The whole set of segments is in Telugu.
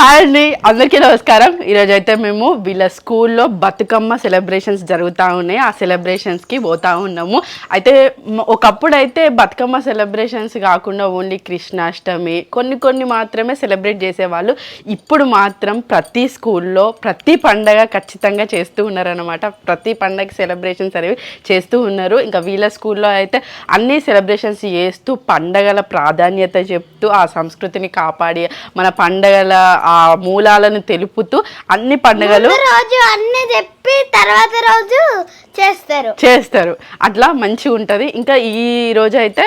హాయ్ అండి అందరికీ నమస్కారం. ఈరోజు అయితే మేము వీళ్ళ స్కూల్లో బతుకమ్మ సెలబ్రేషన్స్ జరుగుతూ ఉన్నాయి. ఆ సెలబ్రేషన్స్కి పోతా ఉన్నాము. అయితే ఒకప్పుడు అయితే బతుకమ్మ సెలబ్రేషన్స్ కాకుండా ఓన్లీ కృష్ణాష్టమి కొన్ని కొన్ని మాత్రమే సెలబ్రేట్ చేసేవాళ్ళు. ఇప్పుడు మాత్రం ప్రతి స్కూల్లో ప్రతి పండగ ఖచ్చితంగా చేస్తూ ఉన్నారనమాట ప్రతి పండగ సెలబ్రేషన్స్ అనేవి చేస్తూ ఉన్నారు. ఇంకా వీళ్ళ స్కూల్లో అయితే అన్ని సెలబ్రేషన్స్ చేస్తూ పండగల ప్రాధాన్యత చెప్తూ ఆ సంస్కృతిని కాపాడి మన పండగల ఆ మూలాలను తెలుపుతూ అన్ని పండుగలు రోజు అన్ని చెప్పి తర్వాత రోజు చేస్తారు. చేస్తారు. అట్లా మంచిగా ఉంటుంది. ఇంకా ఈ రోజు అయితే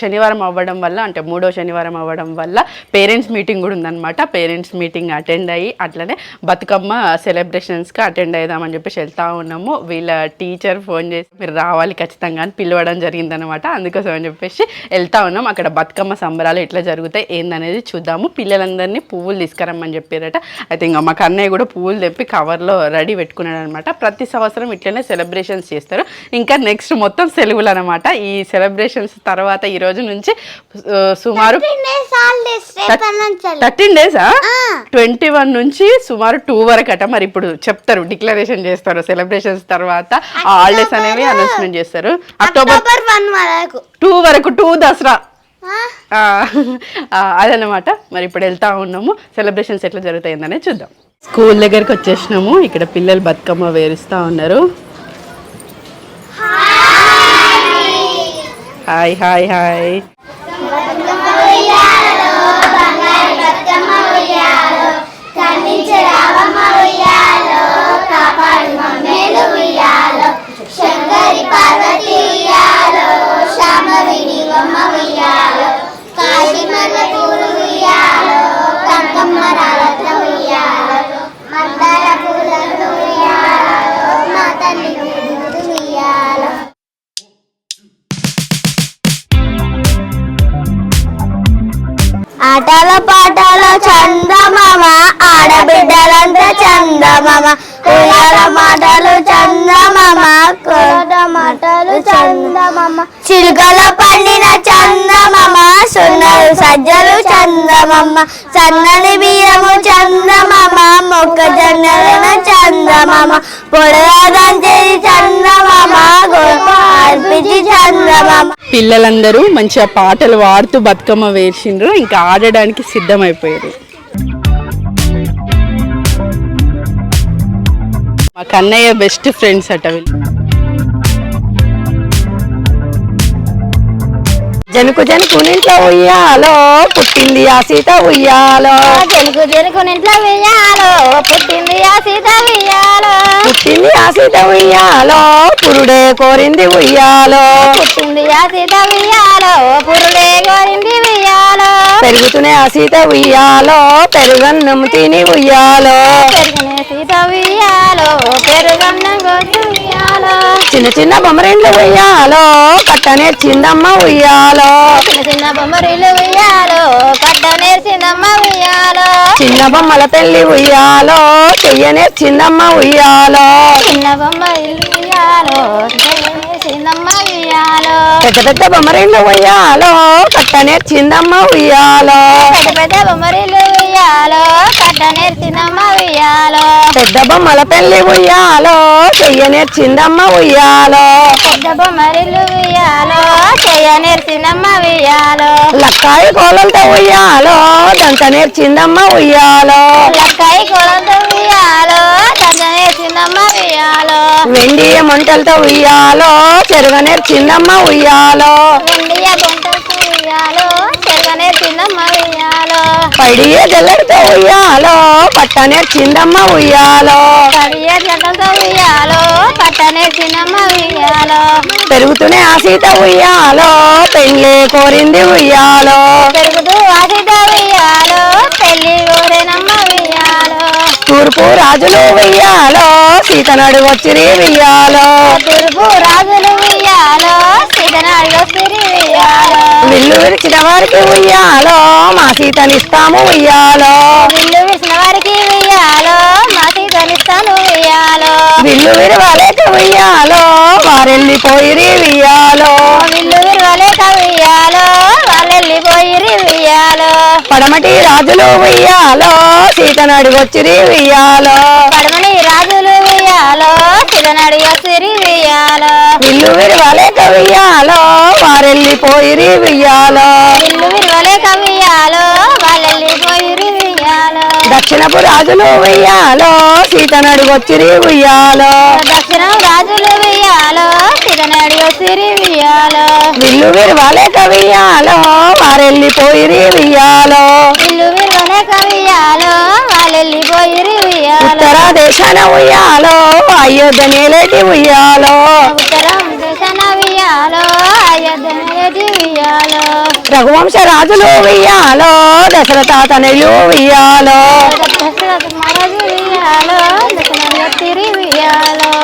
శనివారం అవ్వడం వల్ల అంటే మూడో శనివారం అవ్వడం వల్ల పేరెంట్స్ మీటింగ్ కూడా ఉందన్నమాట. పేరెంట్స్ మీటింగ్ అటెండ్ అయ్యి అట్లనే బతుకమ్మ సెలబ్రేషన్స్కి అటెండ్ అవుదామని చెప్పేసి వెళ్తా ఉన్నాము. వీళ్ళ టీచర్ ఫోన్ చేసి మీరు రావాలి ఖచ్చితంగా అని పిలవడం జరిగిందనమాట అందుకోసం అని చెప్పేసి వెళ్తా ఉన్నాం. అక్కడ బతుకమ్మ సంబరాలు ఎట్లా జరుగుతాయి ఏందనేది చూద్దాము. పిల్లలందరినీ పువ్వులు తీసుకురమ్మని చెప్పారట. అయితే ఇంకా మా కన్నయ్య కూడా పువ్వులు తెప్పి కవర్లో రెడీ పెట్టుకున్నాడు అనమాట ప్రతి సంవత్సరం ఇట్లనే సెలబ్రేషన్స్ చేస్తారు. ఇంకా నెక్స్ట్ మొత్తం సెలవులు అనమాట ఈ సెలబ్రేషన్స్ తర్వాత ఈ రోజు నుంచి సుమారు థర్టీన్ డేసా ట్వంటీ వన్ నుంచి సుమారు టూ వరకు అట మరి ఇప్పుడు చెప్తారు డిక్లరేషన్ చేస్తారు సెలబ్రేషన్స్ తర్వాత. హాలిడేస్ అనేవి అనౌన్స్మెంట్ చేస్తారు. అక్టోబర్ అక్టోబర్ వన్ వరకు. టూ వరకు టూ దసరా. అదనమాట మరి ఇప్పుడు వెళ్తా ఉన్నాము. సెలబ్రేషన్స్ ఎట్లా జరుగుతాయిందనే చూద్దాం. స్కూల్ దగ్గరికి వచ్చేసినాము. ఇక్కడ పిల్లలు బతుకమ్మ వేరుస్తూ ఉన్నారు. హాయ్ హాయ్ హాయ్ ఆటల పాటల చందమామ ఆడబిడ్డలంతా చందమామ. ఉయ్యాల మాటలు చందమామ మాటలు చందమామ. చిలుకల పండిన చందమామ సున్నలు సజ్జలు చందమామ సన్నని బియ్యము చందమామ మొక్కజొన్నలను చందమామ పొడగదంచేది చందమామ గోప అర్పించి చందమామ. పిల్లలందరూ మంచిగా పాటలు పాడుతూ బతుకమ్మ వేసిండ్రు ఇంకా ఆడడానికి సిద్ధమైపోయారు. మా కన్నయ్య బెస్ట్ ఫ్రెండ్స్ అట జనుకు జనుకు ఇంట్లో ఉయ్యాలో పుట్టింది ఆ సీత ఉయ్యాలో. జనుకు జనుకు ఇంట్లో వెయ్యాలో పుట్టింది ఆ సీత వెయ్యాలో పుట్టింది ఆ సీత ఉయ్యాలో పురుడే కోరింది ఉయ్యాలో. పుట్టింది ఆ సీత వెయ్యాలో పురుడే గోరింది వెయ్యాలో పెరుగుతూనే ఆ సీత ఉయ్యాలో పెరుగన్నం తిని ఉయ్యాలో. పెరుగునే పెరుగన్నం చిన్న చిన్న బొమ్మరిండ్లు ఉయ్యాలో కట్టనే చిందమ్మ ఉయ్యాలో. చిన్న చిన్న బొమ్మరిల్లు వెయ్యాలో కట్ట నేర్చిందమ్మ వెయ్యాలో చిన్న బొమ్మల పెళ్ళి ఉయ్యాలో చెయ్యనే చిందమ్మ ఉయ్యాలో. చిన్న బొమ్మ వెయ్యాలో పెద్ద పెద్ద బొమ్మరిండ్లు ఉయ్యాలో కట్టనే చిందమ్మ ఉయ్యాలో. పెద్ద పెద్ద బొమ్మరిల్లు వెయ్యాలో కట్ట నేర్చిందమ్మ వెయ్యాలో పెద్ద బొమ్మల పెళ్ళి ఉయ్యాలో చెయ్యనే చిందమ్మ ఉయ్యాలో. పెద్ద బొమ్మరిల్లు వెయ్యాలో చెయ్య నేర్చిందమ్మ వెయ్యాలో లక్కాయి కోలలతో ఉయ్యాలో దంత నేర్చిందమ్మ ఉయ్యాలో. లక్కాయి కొలంతో వెయ్యాలో దండ నేర్చిందమ్మ వెయ్యాలో వెండి మంటలతో ఉయ్యాలో చెరుగ నేర్చిందమ్మ ఉయ్యాలో. వెండియ పడియ జల్లడితో ఉయ్యాలో పట్ట నేర్చిందమ్మ ఉయ్యాలో. కడియ జంటలతో వెయ్యాలో పట్ట నేర్చిందమ్మ వెయ్యాలో పెరుగుతూనే ఆ సీత ఉయ్యాలో పెళ్ళి కోరింది ఉయ్యాలో. పెరుగుతూ వాసిత వెయ్యాలో పెళ్ళి వెయ్యాలో తూర్పు రాజులు ఉయ్యాలో సీత నడు వచ్చిరి ఉయ్యాలో తూర్పు రాజులు వెయ్యాలో సీతనాడిలో సిరి వెయ్యాలో. విల్లు విరిచిన వారికి ఉయ్యాలో మా సీతనిస్తాము ఉయ్యాలో విల్లు విసిన వారికి వెయ్యాలో మా సీతనిస్తాను వెయ్యాలో. విల్లు విరవాలేక ఉయ్యాలో వారెళ్ళిపోయిరి ఉయ్యాలో విల్లు విరవలేక వెయ్యాలో వెయ్యాలో. పడమటి రాజులు ఉయ్యాలో సీత సీతనడిగొచ్చిరి ఉయ్యాలో. పడమని రాజులు ఉయ్యాలో సిదనడిగా సిరి ఉయ్యాలో. విల్లు విరవలేక ఉయ్యాలో వారెళ్ళిపోయిరి ఉయ్యాలో. ఇల్లు విలువలే కవియాలో వాళ్ళెళ్ళిపోయి ఉయ్యాలో. దక్షిణపు రాజులు ఉయ్యాలో సీతనడిగొచ్చిరి ఉయ్యాలో. దక్షిణం రాజులు ఉయ్యాలో సిదనడిగా సిరి ఉయ్యాలో. విల్లు విరవలేక ఉయ్యాలో వారెళ్ళిపోయిరి ఉయ్యాలో. ఉత్తర దేశాన ఉయ్యాలో. అయోధ్య నేలేటి ఉయ్యాలో. రఘువంశ రాజులు ఉయ్యాలో. దశరథ తనయులు ఉయ్యాలో.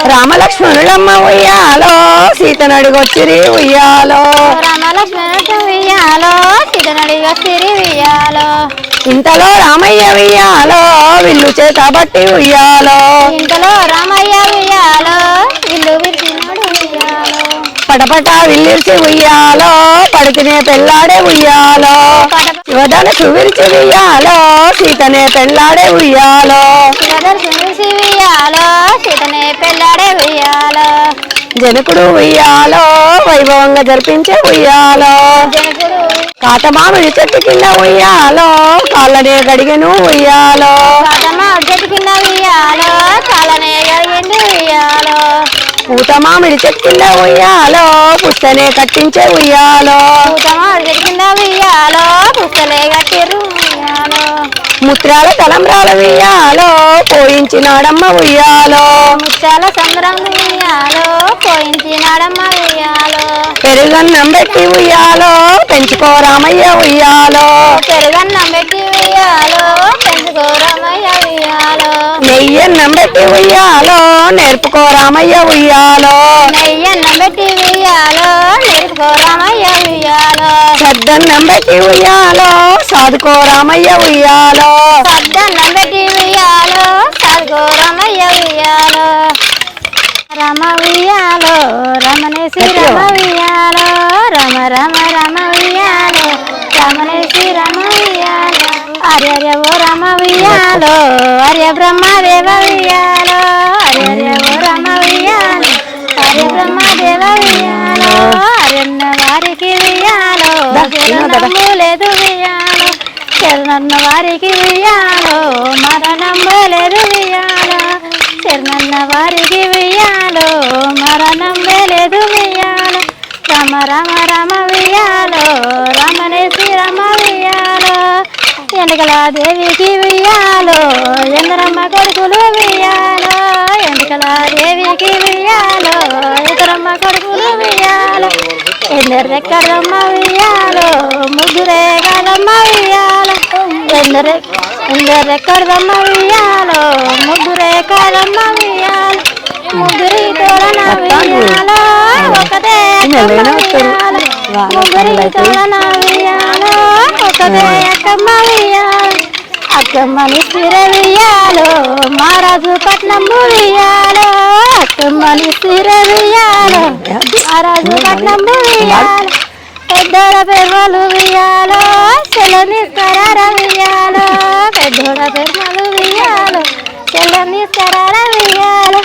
రామలక్ష్మణులమ్మ ఉయ్యాలో సీతనడిగొచ్చిరి ఉయ్యాలో. రామలక్ష్మణ ఉయ్యాలో సిదనడిగా సిరి ఉయ్యాలో ఇంతలో రామయ్య ఉయ్యాలో విల్లు చేత బట్టి ఉయ్యాలో. ఇంతలో రామయ్య ఉయ్యాలో ఇల్లు విరిచినాడు ఉయ్యాలో. పటపట విల్లిర్చి ఉయ్యాలో పడికినే పెళ్ళాడే ఉయ్యాలో. యువతను చూవిరిచి ఉయ్యాలో సీతనే పెళ్ళాడే ఉయ్యాలో. శివదర్శనిసి ఉయ్యాలో సీతనే పెళ్ళాడే ఉయ్యాలో. జనకుడు ఉయ్యాలో వైభవంగా జరిపించే ఉయ్యాలో. జనకుడు కాటమామిడి చెట్టు కింద ఉయ్యాలో కాళ్ళనే గడిగెను ఉయ్యాలో. కాదమ్మ చెట్టు కింద ఉయ్యాలో చాలనే కలిగింది ఉయ్యాలో. పూత మామిడి చెట్టు కింద ఉయ్యాలో పుస్తనే కట్టించే ఉయ్యాలో. పూతమ్మ చెట్టు కింద ఉయ్యాలో పుస్తలే కట్టిర్రు ఉయ్యాలో. ముత్రాల తలంబ్రాల ఉయ్యాలో పోయించినాడమ్మ ఉయ్యాలో. ముత్యాల సంద్రం ఉయ్యాలో. పోయించినాడమ్మ ఉయ్యాలో పెరుగన్నం పెట్టి ఉయ్యాలో పెంచుకో రామయ్య ఉయ్యాలో. పెరుగన్నం పెట్టి ఉయ్యాలో పెంచుకో రమయ్య ఉయ్యాలో. నెయ్యన్నం పెట్టి ఉయ్యాలో నేర్పుకో రామయ్య ఉయ్యాలో. నెయ్యన్నం పెట్టి ఉయ్యాలో నేర్చుకో రమయ్య ఉయ్యాలో. సద్దన్నం పెట్టి ఉయ్యాలో సాదుకో రామయ్య ఉయ్యాలో. సద్దన్నం పెట్టి ఉయ్యాలో సాదుకో రమయ్య ఉయ్యాలో. రమ ఉయ్యాలో రమణేసి రమ రమ రమ రమ ఉయ్యాలో రమణేసి రమ ఉయ్యాలో అర్య ఓ రమ ఉయ్యాలో అర్య బ్రహ్మదేవ ఉయ్యాలో అర్య ఓ రమ ఉయ్యాలో అర్య బ్రహ్మదేవ ఉయ్యాలో అర్యన్న వారికి శరణము లేదు ఉయ్యాలో శరణన్న వారికి ఉయ్యాలో మరణము లేదు ఉయ్యాలో శరణన్న వారికి ఉయ్యాలో మరణం లేదు ఉయ్యాలో రమ రమ రమ ఉయ్యాలో రమణేసి రమ ఎనకల దేవికి వియాలో ఎందరమ్మ కొడుకులు వియాలో ఎనకల దేవికి వియాలో ఇతరమ్మ కొడుకులు వియాలో ఎందరెక్కడమ్మ వియాలో ముగ్గురే కాదమ్మ వియాలో ఎందరె ఎందరెక్కడమ్మ వియాలో ముగ్గురే కాదమ్మ వియాలో ముగ్గురి ఒకటే ఒకటే అక్కమ్మ అక్కమ్మని స్థిరవియాలో మహారాజు పట్నం ఉయ్యాలో అక్కమ్మని స్థిరవియాలో మహారాజు పట్నం ఉయ్యాలో పెద్దోడ పెరుమలు ఉయ్యాలో చెల్లని కరార ఉయ్యాలో పెద్దోడ పెరుమలు కరార ఉయ్యాలో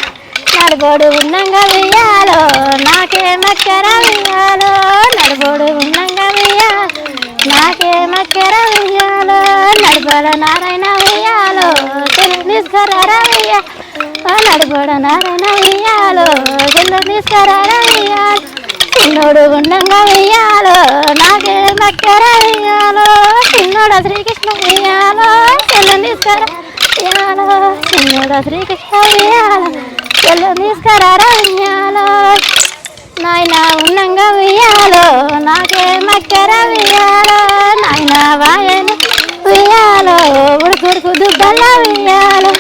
నడుబోడు ఉన్నంగా వెయ్యాలో నాకే మక్కర ఉయ్యాలో నడుబోడు ఉన్నంగా ఉయ్యాలో నాకే మక్కర ఉయ్యాలో నడుబోడ నారాయణ ఉయ్యాలో నిస్కరార ఉయ్యా నడుబోడ నారాయణ వెయ్యాలో చెల్లు నిస్కరార చిన్నోడు గుండంగా వెయ్యాలో నాకే మక్కర వెయ్యాలో. చిన్నోడ శ్రీకృష్ణ వెయ్యాలో చెల్లు నిస్కర వెయ్యాలో. చిన్నోడ శ్రీకృష్ణ వెయ్యాలో. చెల్లు నిస్కర వెయ్యాలో? నాయన ఉన్నంగా ఉయ్యాలో నాకే మక్కర ఉయ్యాలో నాయన వాయని ఉయ్యాలో ఉడుకుడుకు దుబ్బల ఉయ్యాలో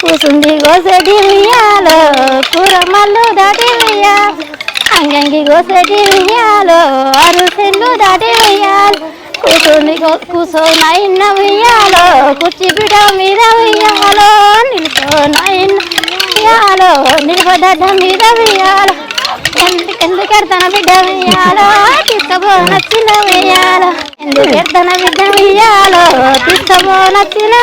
కూసుంది గోసెటి ఉయ్యాలో కూర మల్లు దాటి వెయ్యాలో. అంగంగి గోసెటి ఉయ్యాలో అరు సెన్ను దాటి వెయ్యాలో. కూసుంది కూసోనైన్న ఉయ్యాలో కుర్చీ బిడ మీద ఉయ్యాలో వెయ్యాలో నిలుసోనైన్న వెయ్యాలో నిలబడ్డ మీద వెయ్యాలో ఎందుకెడతన బిడ్డ వెయ్యాలో? తీసుకోబో నచ్చిన వెయ్యాలో ఎందుకెడతన బిడ్డ వెయ్యాలో? తీసుకోబో నచ్చిన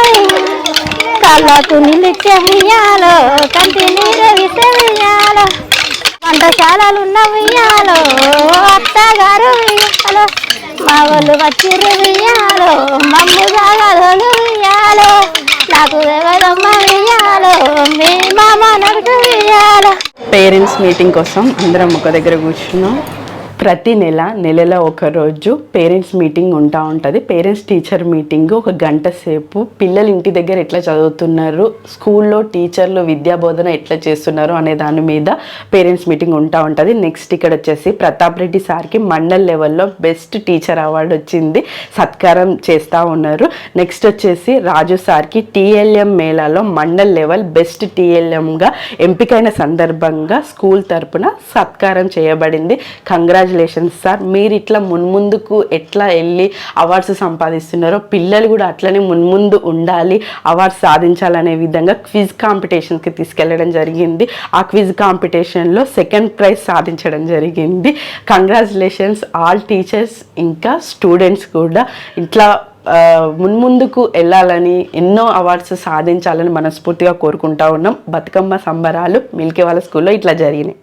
కళ్ళకు నిలిచే ఉయ్యాలో కంటి నీరు విసే ఉయ్యాలో వంటశాలలు ఉన్న ఉయ్యాలో అత్తగారు ఉయ్యాలో మా వాళ్ళు వచ్చి ఉయ్యాలో మమ్ము సాగలు ఉయ్యాలో నాకు పేరెంట్స్ మీటింగ్ కోసం అందరం ఒక దగ్గర కూర్చున్నాం. ప్రతి నెల నెలలో ఒకరోజు పేరెంట్స్ మీటింగ్ ఉంటా ఉంటుంది. పేరెంట్స్ టీచర్ మీటింగ్ ఒక గంట సేపు. పిల్లలు ఇంటి దగ్గర ఎట్లా చదువుతున్నారు? స్కూల్లో టీచర్లు విద్యా బోధన ఎట్లా చేస్తున్నారు అనే దాని మీద పేరెంట్స్ మీటింగ్ ఉంటా ఉంటుంది. నెక్స్ట్ ఇక్కడ వచ్చేసి ప్రతాప్ రెడ్డి సార్కి మండల్ లెవెల్లో బెస్ట్ టీచర్ అవార్డు వచ్చింది. సత్కారం చేస్తూ ఉన్నారు. నెక్స్ట్ వచ్చేసి రాజు సార్కి టీఎల్ఎం మేళాలో మండల్ లెవెల్ బెస్ట్ టీఎల్ఎంగా ఎంపికైన సందర్భంగా స్కూల్ తరపున సత్కారం చేయబడింది. కంగ్రాచులేషన్స్ సార్ మీరు ఇట్లా మున్ముందుకు ఎట్లా వెళ్ళి అవార్డ్స్ సంపాదిస్తున్నారో పిల్లలు కూడా అట్లనే మున్ముందు ఉండాలి అవార్డ్స్ సాధించాలనే విధంగా క్విజ్ కాంపిటీషన్కి తీసుకెళ్ళడం జరిగింది. ఆ క్విజ్ కాంపిటీషన్లో సెకండ్ ప్రైజ్ సాధించడం జరిగింది. కంగ్రాచులేషన్స్ ఆల్ టీచర్స్ ఇంకా స్టూడెంట్స్ కూడా ఇట్లా మున్ముందుకు వెళ్ళాలని ఎన్నో అవార్డ్స్ సాధించాలని మనస్ఫూర్తిగా కోరుకుంటా ఉన్నాం. బతుకమ్మ సంబరాలు మిల్కీ వాళ్ళ స్కూల్లో ఇట్లా జరిగినాయి.